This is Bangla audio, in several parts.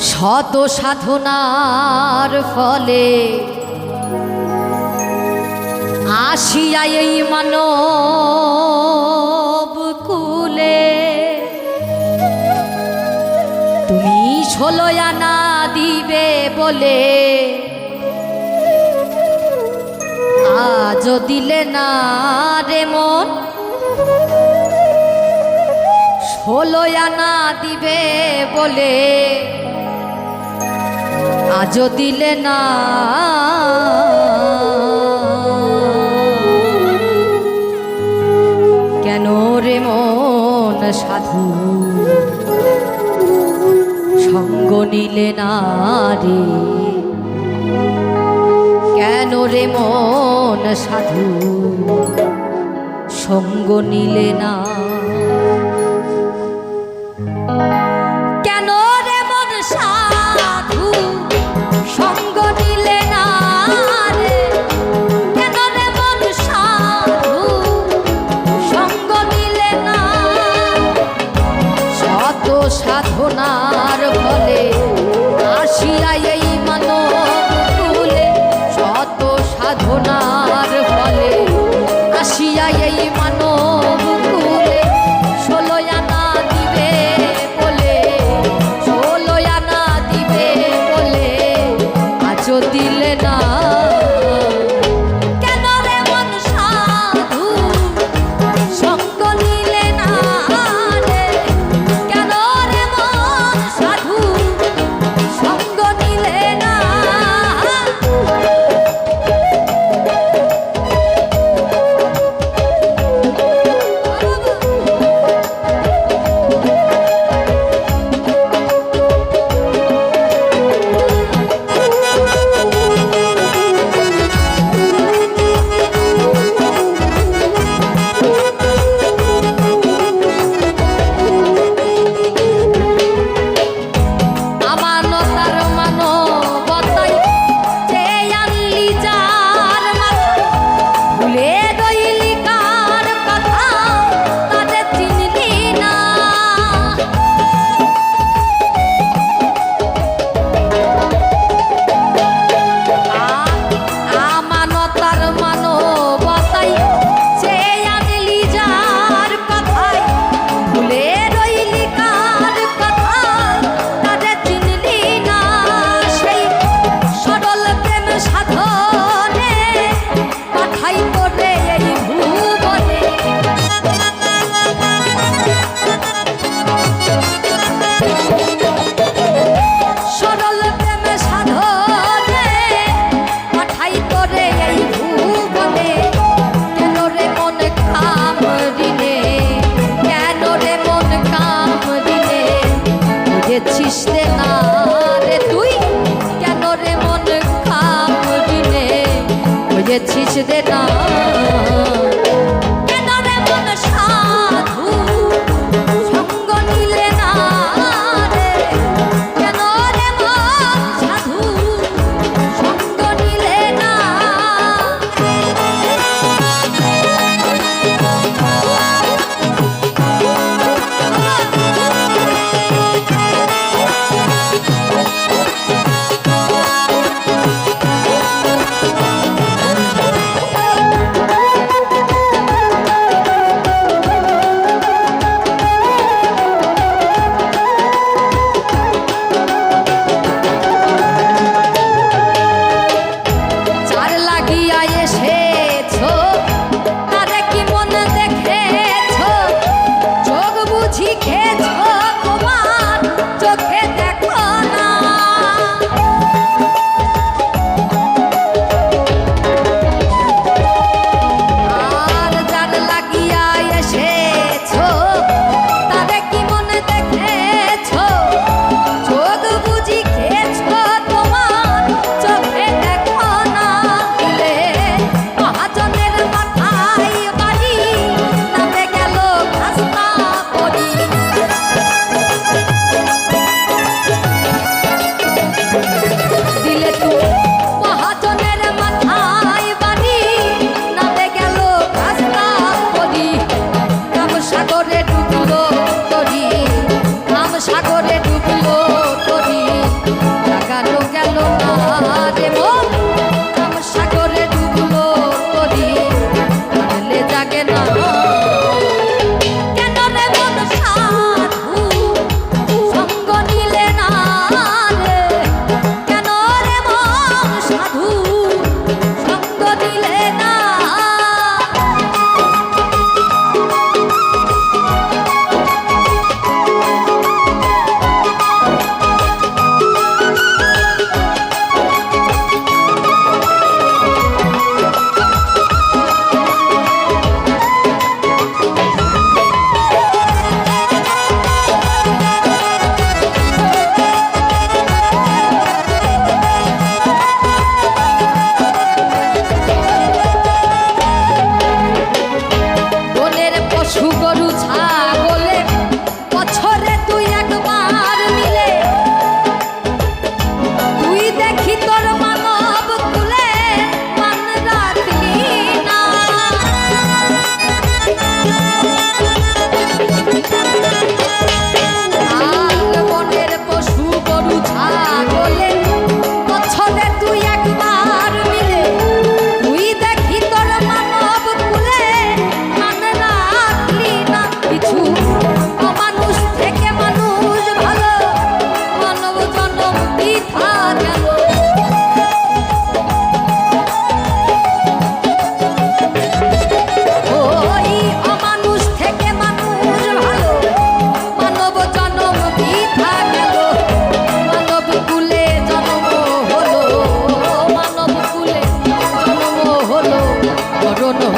শত সাধনার ফলে আসিয়া এই মানব কুলে। তুমি ষোলো আনা দিবে বলে আজ দিলে না রে মন। ষোলো আনা দিবে বলে আজও দিলে না। কেন রে মন সাধু? সঙ্গ নিলে না রে। কেন রে মন সাধু? সঙ্গ নিলে না বুঝিস না রে তুই? কেন রে মন খাবি রে বুঝেছিস দে না?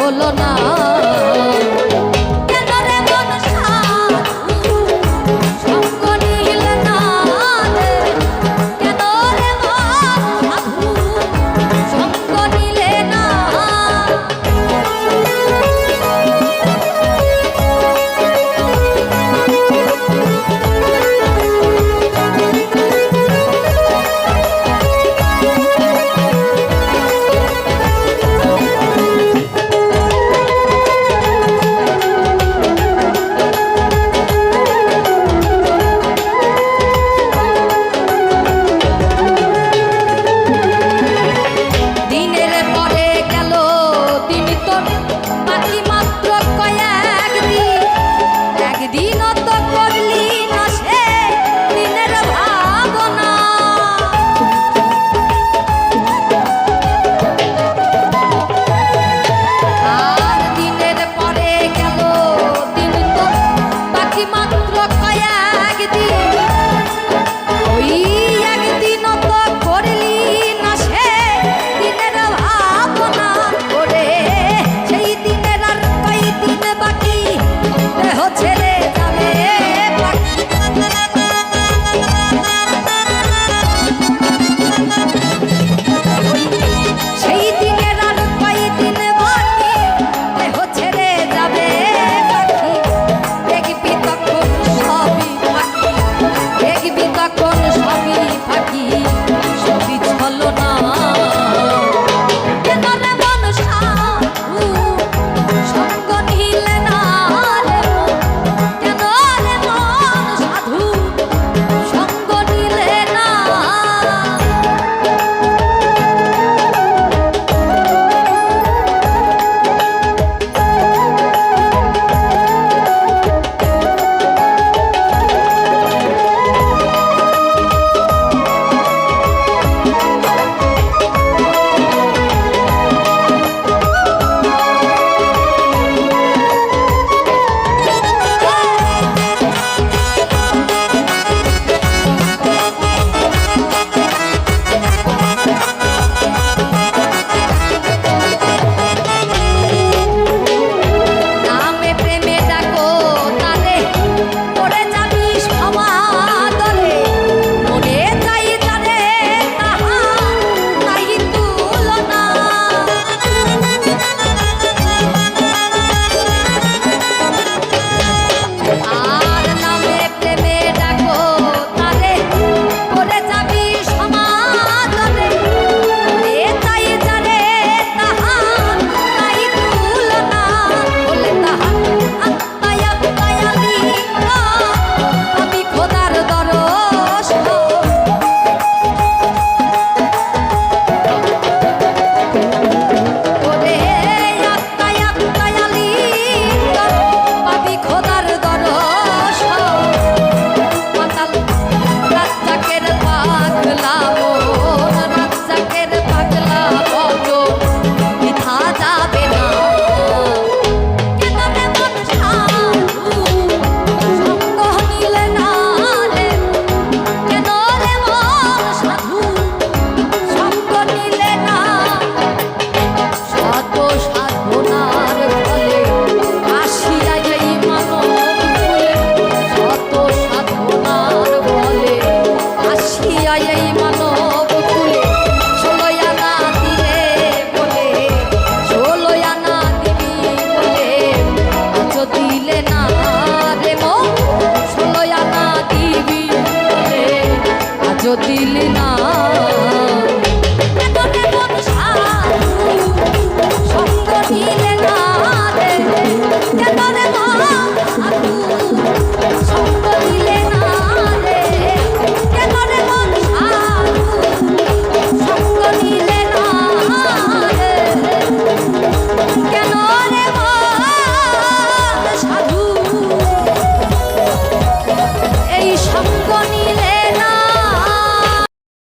হলো না